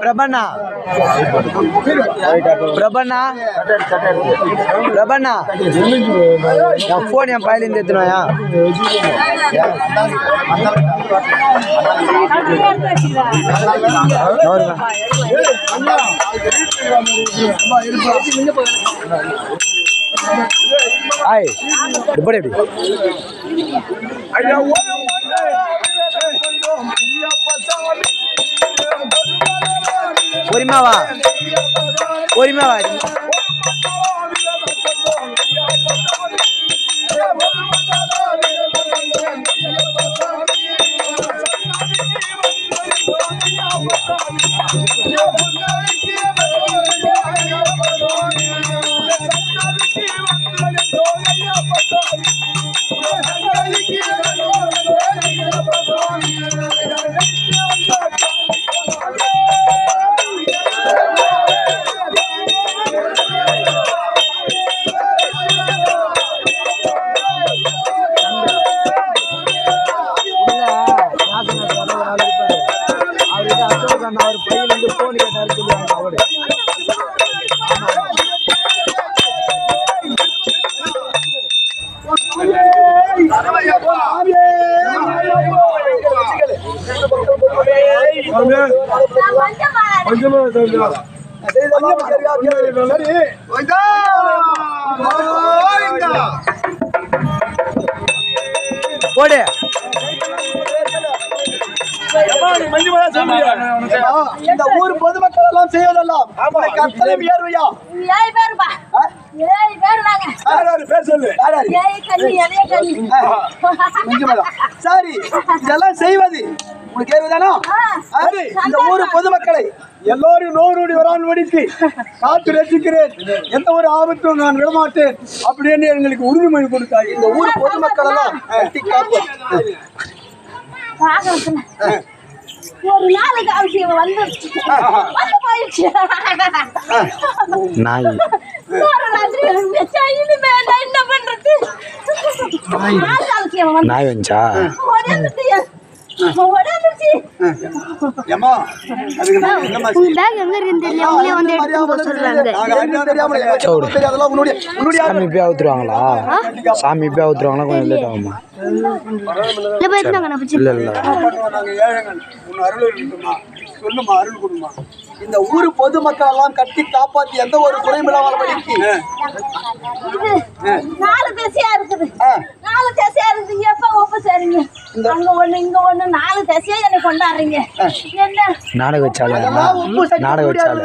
பிரபண்ணா. பிரபண்ணா. பிரபண்ணா. என் phone என் பையிலேருந்து எடுத்துனாயா ஆய் இப்படி எப்படி? பொறுமையா வா பொறுமையா வா அவர் பையன் வந்து போன் கேட்டாரு சொல்லுவாங்க அவரு. போடு. இந்த ஊர் பொதுமக்கள் எல்லாம் செய்வதெல்லாம் கட்டளம் ஏறுவையா ஏழு பேருப்பா ஏழு பேர் நாங்க பேர் சொல்லு. சரி இதெல்லாம் செய்வது. உங்களுக்கு ஏறுவதானா சரி இந்த ஊர் பொதுமக்களை எல்லோரும் நோரோடி வரான் வடித்து காத்து ரசிக்கிறேன். எந்த ஒரு ஆபத்தும் நான் விடமாட்டேன். அப்படின்னு எங்களுக்கு உறுதிமொழி கொடுத்தாய். இந்த ஊர் பொதுமக்கள் எல்லாம் ஒரு நாளுக்கு அவசியம் வந்து வந்து போயிடுச்சு. நாய். ஒரு ராத்திரி இருந்துச்சு. இனிமே நான் என்ன பண்றது? நாய். வந்துச்சா? சாமி அவுத்துருவாங்களா சாமி போய் அவுத்துருவாங்களா கொஞ்சம் லேட் ஆகுமா இல்ல இல்லை சொல்லுமா அருள் கொடுமா. இந்த ஊர் பொதுமக்கள் எல்லாம் கட்டி காப்பாத்தி எந்த ஒரு குறையும் இல்லாமல் படிக்கு இது நாலு திசையா இருக்குது. நாலு திசையா இருக்குது. எப்ப ஒப்ப சரிங்க அங்க ஒண்ணு இங்க ஒண்ணு நாலு திசையா என்னை கொண்டாடுறீங்க. என்ன? நாடக வச்சாலே நாடக வச்சாலே?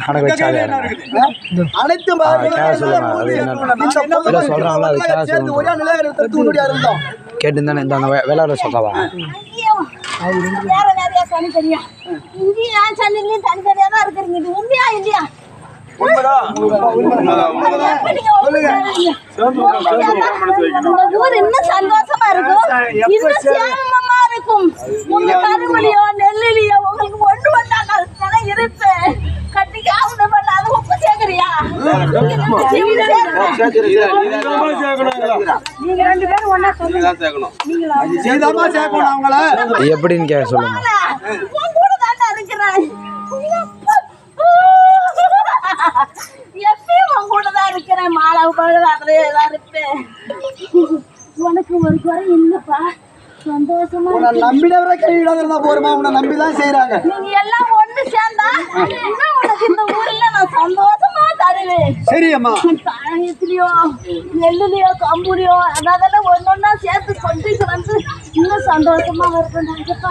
நாடக வச்சாலே அனைத்து என்ன- சொல்றாங்களா, இருந்தோம். கேட்டு தானே இந்த விளையாட சொல்லாவா வேற நிறைய இங்கேயும் சென்னையிலயும் தனித்தனியா தான் இருக்கிறீங்க இது உண்மையா இல்லையா? இன்னும் சந்தோஷமா இருக்கும். இன்னும் சேமமா இருக்கும். உங்க கருவிலையோ நெல்லுலையோ உங்களுக்கு ஒண்ணு பண்ணாங்க இருப்பேன். கட்டிக்கு ஆகுது பண்ண அது உப்பு சேர்க்கறியா? நீங்க ரெண்டு பேரும் ஒண்ணா சொல்லுங்க நீங்களா செய்தாமா சேர்க்கணும். அவங்கள. எப்படின்னு கேட்க சொல்லுங்க. மாலா, உன் கூட தாண்டா இருக்கிறேன். எப்பயும் உன் கூட தான் இருக்கிறேன். மாலாவு பழுவாங்களே எல்லாம் இருப்பேன். உனக்கு ஒரு குறை இல்லப்பா. சந்தோஷமா உன்னை நம்பினவரை கைவிடாத போருமா? உன்னை நம்பி தான் செய்யறாங்க நீங்க எல்லாம் ஒண்ணு உனக்கு இந்த ஊர்ல நான் சந்தோஷமா தருவேன். சரியம்மா. தானியத்திலயோ நெல்லுலயோ கம்புலயோ அதெல்லாம் ஒன்னொன்னா சேர்த்து கொண்டு வந்து இன்னும் சந்தோஷமா வருதுப்பா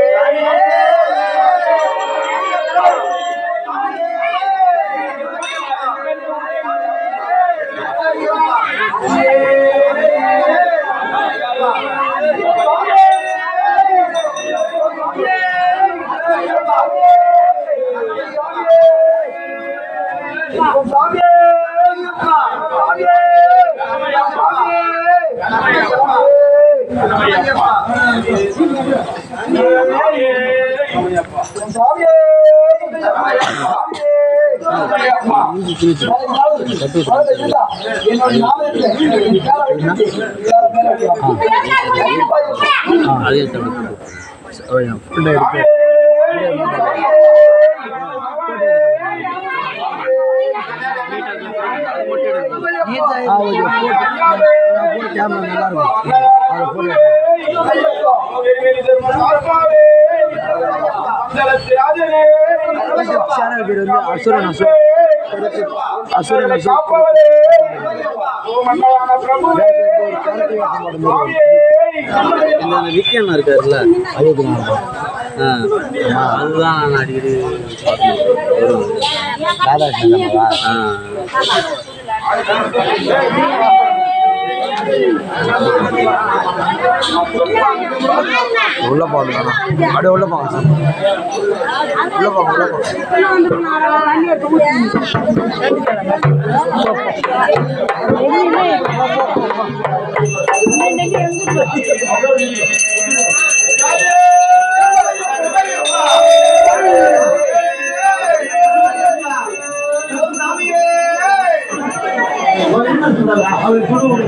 அதை போட்டு சேனல் பேர் வந்து அசுரன் அசுரன் அசுரன் அசுரன் விக்கன் இருக்காருல்ல அறுபத்தி ஆ, அதுதான் நான் அடிக்கடி ராதாகிருஷ்ணன் ஆ. உள்ள போங்க அப்படியே உள்ள போங்க சார் உள்ள போங்க உள்ள போங்க அவர் குடும்பம்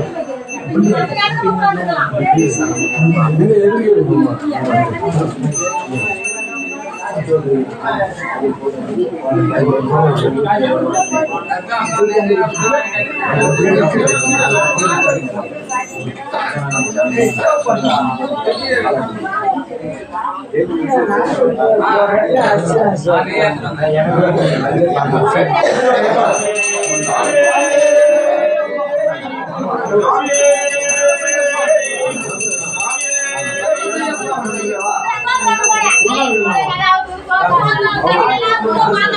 சரியா Thank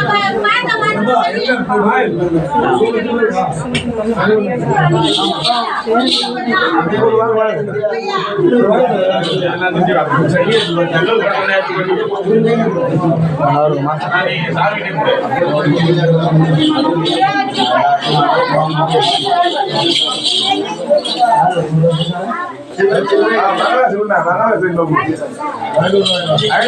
you. আরে